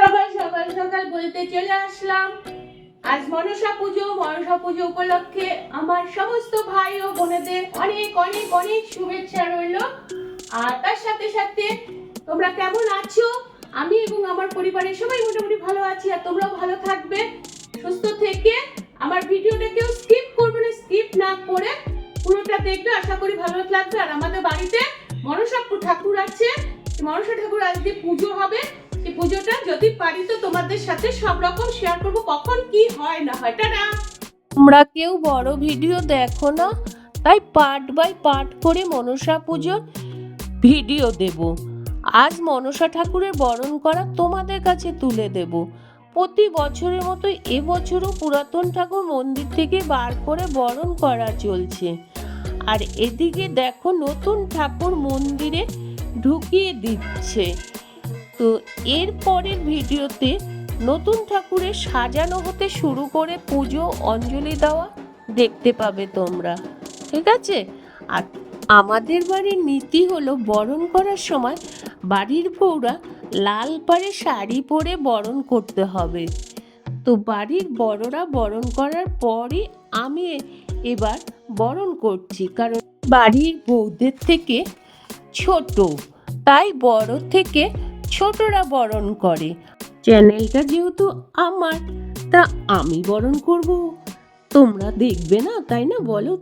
সবাই সকাল সকাল বলতে চলে আসলাম। আজ মনসা পুজো মনসা পুজো উপলক্ষে আমার সমস্ত ভাই ও বোনেদের অনেক অনেক অনেক শুভেচ্ছা রইল। আর তার সাথে সাথে তোমরা কেমন আছো? আমি এবং আমার পরিবারের সবাই মোটামুটি ভালো আছি, আর তোমরাও ভালো থাকবে। সুস্থ থেকে আমার ভিডিওটা কেউ স্কিপ করবে না স্কিপ না করে পুরোটা দেখবে। আশা করি ভালো লাগবে। আর আমাদের বাড়িতে মনসা ঠাকুর আছে। মনসা ঠাকুর আজকে পুজো হবে। এই পুজোটা যদি পারি তো তোমাদের সাথে সব রকম শেয়ার করব। কখন কি হয় না হয়? টাটা! তোমরা কেউ বড় ভিডিও দেখো না, তাই পার্ট বাই পার্ট করে মনসা পুজোর ভিডিও দেব। আজ মনসা ঠাকুরের বরণ করা তোমাদের কাছে তুলে দেব। প্রতি বছরের মতো এবছরও পুরাতন ঠাকুর মন্দির থেকে বার করে বরণ করা চলছে। আর এদিকে দেখো নতুন ঠাকুর মন্দিরে ঢুকিয়ে দিচ্ছে। তো এর পরের ভিডিওতে নতুন ঠাকুরের সাজানো হতে শুরু করে পুজো, অঞ্জলি দেওয়া দেখতে পাবে তোমরা, ঠিক আছে? আর আমাদের বাড়ির নীতি হলো বরণ করার সময় বাড়ির বউরা লাল পাড়ে শাড়ি পরে বরণ করতে হবে। তো বাড়ির বড়রা বরণ করার পরই আমি এবার বরণ করছি, কারণ বাড়ির বউদের থেকে ছোট, তাই বড় থেকে ছোটরা বরণ করে। চ্যানেলটা যেহেতু আমার, তা আমি বরণ করব। তোমরা দেখবে না, তাই না বলো?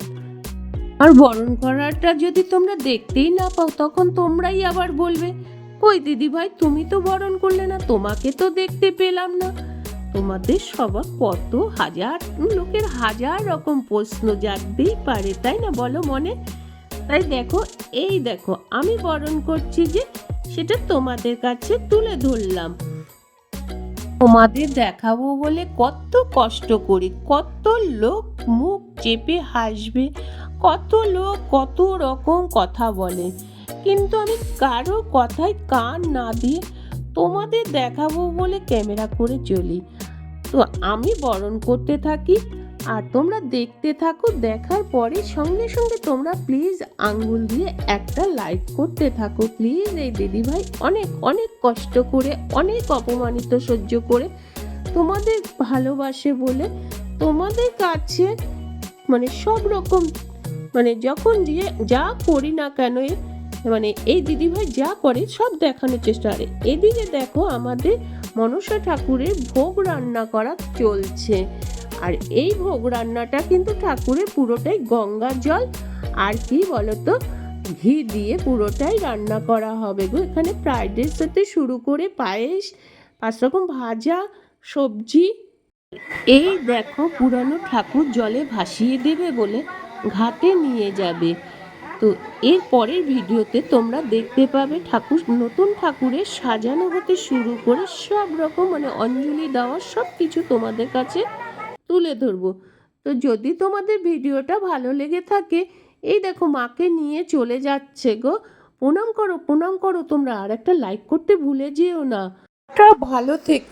আর বরণ করাটা যদি তোমরা দেখতেই না পাও, তখন তোমরাই আবার বলবে, কই দিদি ভাই, তুমি তো বরণ করলে না, তোমাকে তো দেখতে পেলাম না। তোমাদের সবার কত হাজার, লোকের হাজার রকম প্রশ্ন জাগতেই পারে, তাই না বলো মনে? তাই দেখো, এই দেখো, আমি বরণ করছি যে সেটা তোমাদের কাছে তুলে ধরলাম। তোমাদের দেখাবো বলে কত কষ্ট করি, কত লোক মুখ চেপে হাসবে, কত লোক কত রকম কথা বলে। কিন্তু আমি কারও কথায় কান না দিয়ে তোমাদের দেখাবো বলে ক্যামেরা করে চলি। তো আমি বরণ করতে থাকি আর তোমরা দেখতে থাকো, দেখার পরে সঙ্গে সঙ্গে তোমরা প্লিজ আঙ্গুল দিয়ে একটা লাইক করতে থাকো। প্লিজ এই দিদিভাই অনেক অনেক কষ্ট করে, অনেক অপমানিত সহ্য করে তোমাদের ভালোবাসে বলে তোমাদের কাছে মানে সব রকম মানে যখন যে যা করি না কেন মানে এই দিদিভাই যা করে সব দেখানোর চেষ্টা। করে এদিকে দেখো আমাদের মনসা ঠাকুরের ভোগ রান্না করা চলছে। আর এই ভোগ রান্নাটা কিন্তু ঠাকুরের পুরোটাই গঙ্গা জল আর কি বলতো, ঘি দিয়ে পুরোটাই রান্না করা হবে গো। এখানে ফ্রাইড রাইস সাথে শুরু করে পায়েস, পাঁচ রকম ভাজা, সবজি। এই দেখো পুরানো ঠাকুর জলে ভাসিয়ে দেবে বলে ঘাটে নিয়ে যাবে। তো এর পরের ভিডিওতে তোমরা দেখতে পাবে ঠাকুর, নতুন ঠাকুরের সাজানো হতে শুরু করে সব রকম মানে অঞ্জলি দেওয়া সব কিছু তোমাদের কাছে তুলে ধরব। তো যদি তোমাদের ভিডিওটা ভালো লেগে থাকে, এই দেখো মাকে নিয়ে চলে যাচ্ছে গো। প্রণাম করো প্রণাম করো, তোমরা আর একটা লাইক করতে ভুলে যেও না। ভালো থেকো।